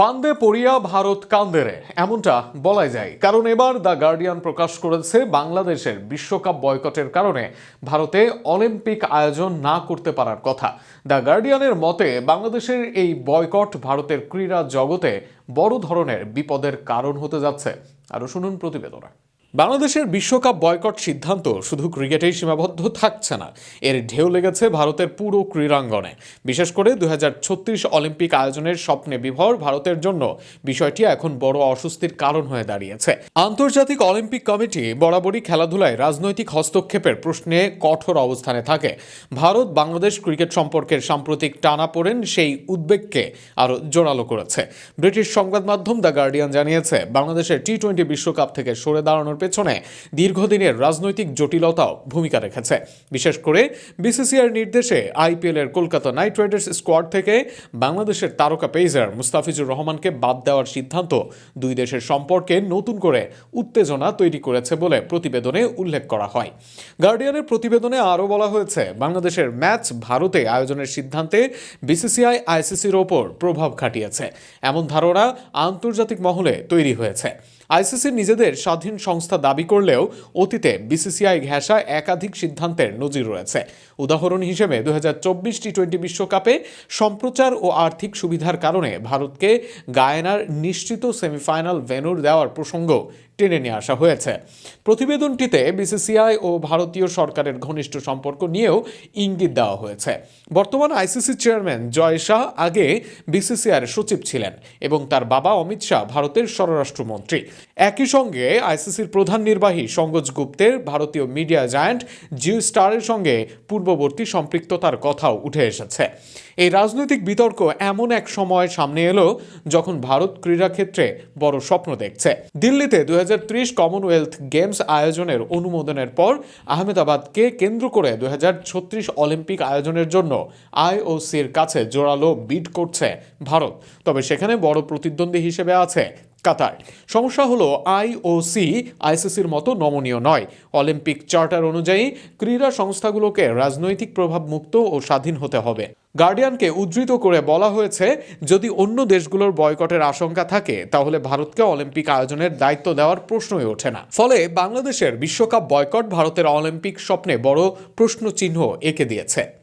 ফান্দে পড়িয়া ভারত কান্দেরে, এমনটা বলাই যায়। কারণ এবার দ্য গার্ডিয়ান প্রকাশ করেছে বাংলাদেশের বিশ্বকাপ বয়কটের কারণে। ভারতে অলিম্পিক আয়োজন না করতে পারার কথা। দ্য গার্ডিয়ানের মতে, বাংলাদেশের এই বয়কট ভারতের ক্রীড়া জগতে বড় ধরনের বিপদের কারণ হতে যাচ্ছে। আরও শুনুন প্রতিবেদনে। বাংলাদেশের বিশ্বকাপ বয়কট সিদ্ধান্ত শুধু ক্রিকেটেই সীমাবদ্ধ থাকছে না। এর ঢেউ লেগেছে ভারতের পুরো ক্রীড়াঙ্গনে। বিশেষ করে দু অলিম্পিক আয়োজনের স্বপ্নে বিভর ভারতের জন্য বিষয়টি এখন বড় অস্বস্তির কারণ হয়ে দাঁড়িয়েছে। আন্তর্জাতিক অলিম্পিক কমিটি বরাবরই খেলাধুলায় রাজনৈতিক হস্তক্ষেপের প্রশ্নে কঠোর অবস্থানে থাকে। ভারত বাংলাদেশ ক্রিকেট সম্পর্কের সাম্প্রতিক টানাপোড়েন সেই উদ্বেগকে আরও জোরালো করেছে। ব্রিটিশ সংবাদ মাধ্যম দ্য গার্ডিয়ান জানিয়েছে, বাংলাদেশের টি টোয়েন্টি বিশ্বকাপ থেকে সরে দাঁড়ানোর পেছনে দীর্ঘদিনের রাজনৈতিক জটিলতাও ভূমিকা রেখেছে। বিশেষ করে বিসিসিআর নির্দেশে আইপিএল এর কলকাতা নাইট রাইডার্স স্কোয়াড থেকে বাংলাদেশের তারকা পেসার মুস্তাফিজুর রহমানকে বাদ দেওয়ার সিদ্ধান্ত দুই দেশের সম্পর্কে নতুন করে উত্তেজনা তৈরি করেছে বলে প্রতিবেদনে উল্লেখ করা হয়। গার্ডিয়ানের প্রতিবেদনে আরও বলা হয়েছে, বাংলাদেশের ম্যাচ ভারতে আয়োজনের সিদ্ধান্তে বিসিসিআই আইসিসির ওপর প্রভাব খাটিয়েছে। এমন ধারণা আন্তর্জাতিক মহলে তৈরি হয়েছে। আইসিসি নিজেদের স্বাধীন সংস্থা দাবি করলেও অতীতে বিসিসিআই ঘেঁষা একাধিক সিদ্ধান্তের নজির রয়েছে। উদাহরণ হিসেবে দু হাজার চব্বিশ টি টোয়েন্টি বিশ্বকাপে সম্প্রচার ও আর্থিক সুবিধার কারণে ভারতকে গায়নার নিশ্চিত সেমিফাইনাল ভেনুর দেওয়ার প্রসঙ্গ টেনে নিয়ে আসা হয়েছে। প্রতিবেদনটিতে বিসিসিআই ও ভারতীয় সরকারের ঘনিষ্ঠ সম্পর্ক নিয়েও ইঙ্গিত দেওয়া হয়েছে। বর্তমান আইসিসি চেয়ারম্যান জয় শাহ আগে বিসিসিআইয়ের সচিব ছিলেন এবং তার বাবা অমিত শাহ ভারতের স্বরাষ্ট্রমন্ত্রী। একই সঙ্গে আইসিসির প্রধান নির্বাহী সঙ্গজ গুপ্তের ভারতীয় মিডিয়া জায়ান্ট জিও স্টারের সঙ্গে পূর্ববর্তী সম্পৃক্ততার কথাও উঠে এসেছে। এই রাজনৈতিক বিতর্ক এমন এক সময় সামনে এলো যখন ভারত ক্রীড়াক্ষেত্রে বড় স্বপ্ন দেখছে। দিল্লিতে দুই হাজার ত্রিশ কমনওয়েলথ গেমস আয়োজনের অনুমোদনের পর আহমেদাবাদকে কেন্দ্র করে দুই হাজার ছত্রিশ অলিম্পিক আয়োজনের জন্য আইওসির কাছে জোরালো বিড করছে ভারত। তবে সেখানে বড় প্রতিদ্বন্দ্বী হিসেবে আছে কাতার। সমস্যা হলো আইওসি আইসিসির মতো নমনীয় নয়। অলিম্পিক চার্টার অনুযায়ী ক্রীড়া সংস্থাগুলোকে রাজনৈতিক প্রভাব মুক্ত ও স্বাধীন হতে হবে। গার্ডিয়ানকে উদ্ধৃত করে বলা হয়েছে, যদি অন্য দেশগুলোর বয়কটের আশঙ্কা থাকে, তাহলে ভারতকে অলিম্পিক আয়োজনের দায়িত্ব দেওয়ার প্রশ্নই ওঠে না। ফলে বাংলাদেশের বিশ্বকাপ বয়কট ভারতের অলিম্পিক স্বপ্নে বড় প্রশ্নচিহ্ন এঁকে দিয়েছে।